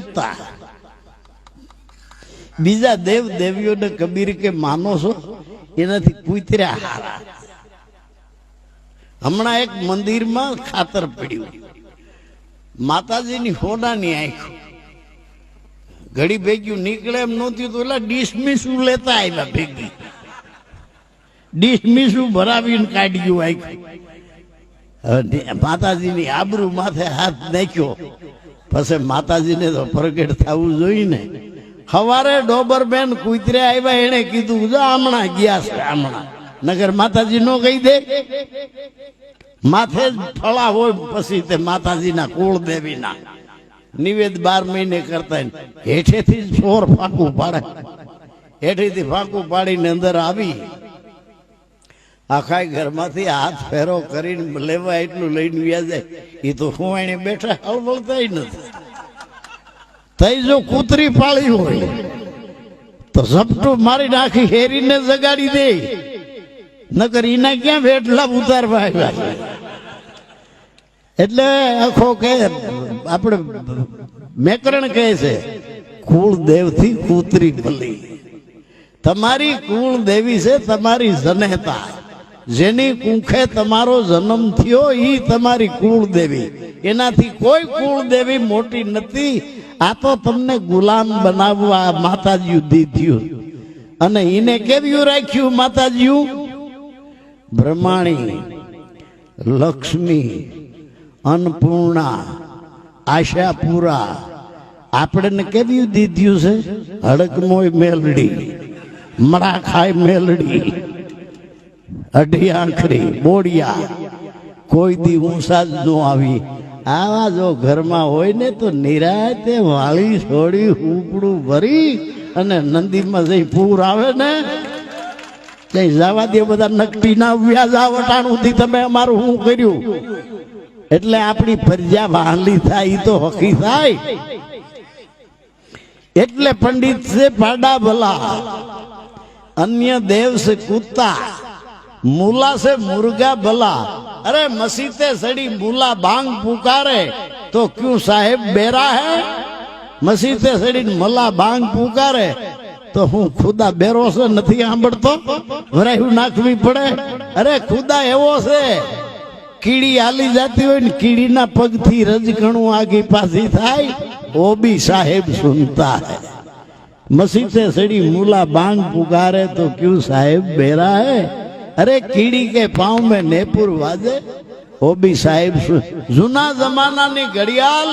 કુત્તા બીજા દેવ દેવીઓને કબીર કે માનો છો એનાથી કૂતર્યા હારા. હમણાં એક મંદિરમાં ખાતર પડ્યું. માતાજીની હોનાની આંખ. ઘડી ભેગ્યું નીકળે એમ નહોતું તો એટલે ડિસમિસું લેતા આવ્યા ભેગી. ડિસમિસું ભરાવીને કાઢ્યું આંખ. હવે માતાજીની આબરૂ માથે હાથ નાખ્યો. પછી માતાજીને તો પ્રગટ થવું જોઈએ સવારે ડોબરબેન કુતરે આવ્યા એને કીધું, જો હમણાં ગયા છે, હમણાં. નગર માતાજી નો કહી દે. માથે જ ફળા હોય, પછી તે માતાજીના કુળ દેવીના નિવેદ બાર મહિને કરતા હેઠેથી જ ચોર ફાંકું પાડે. હેઠેથી ફાંકું પાડીને અંદર આવી. આખા ઘરમાંથી હાથ ફેરો કરીને લેવા એટલું લઈને વ્યા જાય. એ તો હું એને બેઠા હળવળતા નથી. થઈ જો કૂતરી પાળી હોય, તો ઝપટું મારી નાખી હેરીને જગાડી દે. નકર એના ક્યાં એટલા ઉતારવા આવ્યા? એટલે આખો કે આપણે મેકરણ કહે છે કુળ દેવથી કૂતરી ભલી. તમારી કુળ દેવી છે, તમારી જનેતા. જેની કુંખે તમારો જન્મ થયો એ તમારી કુળ દેવી એનાથી કોઈ કુળ દેવી મોટી નથી. આ તો તમને ગુલામ બનાવવા માતાજી દીધ્યું અને એને કેવ્યું રાખ્યું માતાજીયું બ્રહ્માણી, લક્ષ્મી, અન્નપૂર્ણા, આશાપુરા. આપણને કેવ્યું દીધ્યું છે? હડકમોય મેલડી મડા મેલડી. અઢી આંખરી, બોડિયા. કોઈ દી ઊંસા જ ન આવી. આવા જો ઘરમાં હોય ને તો નિરાતે વાળી છોડી ઉપડું ભરી અને નંદીમાં જઈ પૂર આવે ને ત્યાં જવા દે બધા નકટી ના વ્યાજ આવટાણુંથી તમે અમારું શું કર્યું? એટલે આપણી ફરજા વાહલી થાય એ તો હકી થાય. એટલે પંડિત છે પાડા ભલા. અન્ય દેવ છે કુત્તા મૂલા से मुर्गा भला अरे मसीते सड़ी मूला बांग पुकारे तो क्यों साहेब बेरा है મસીતે સડી મલા બાંગ પુકારે તો હું ખુદા બેરો છે નથી સાંભળતો વરાયું નાખવી પડે અરે ખુદા એવો છે કીડી હાલી જતી હોય ને કીડીના પગથી રજકણું આગી પાછી થાય ઓ બી સાહેબ સુનતા હૈ मसीते सड़ी मूला बांग पुकारे तो क्यों साहेब बेरा है અરે કીડી કે પાઉં મેં નેપુર વાજે હોબી સાહેબ જૂના જમાનાની ઘડિયાળ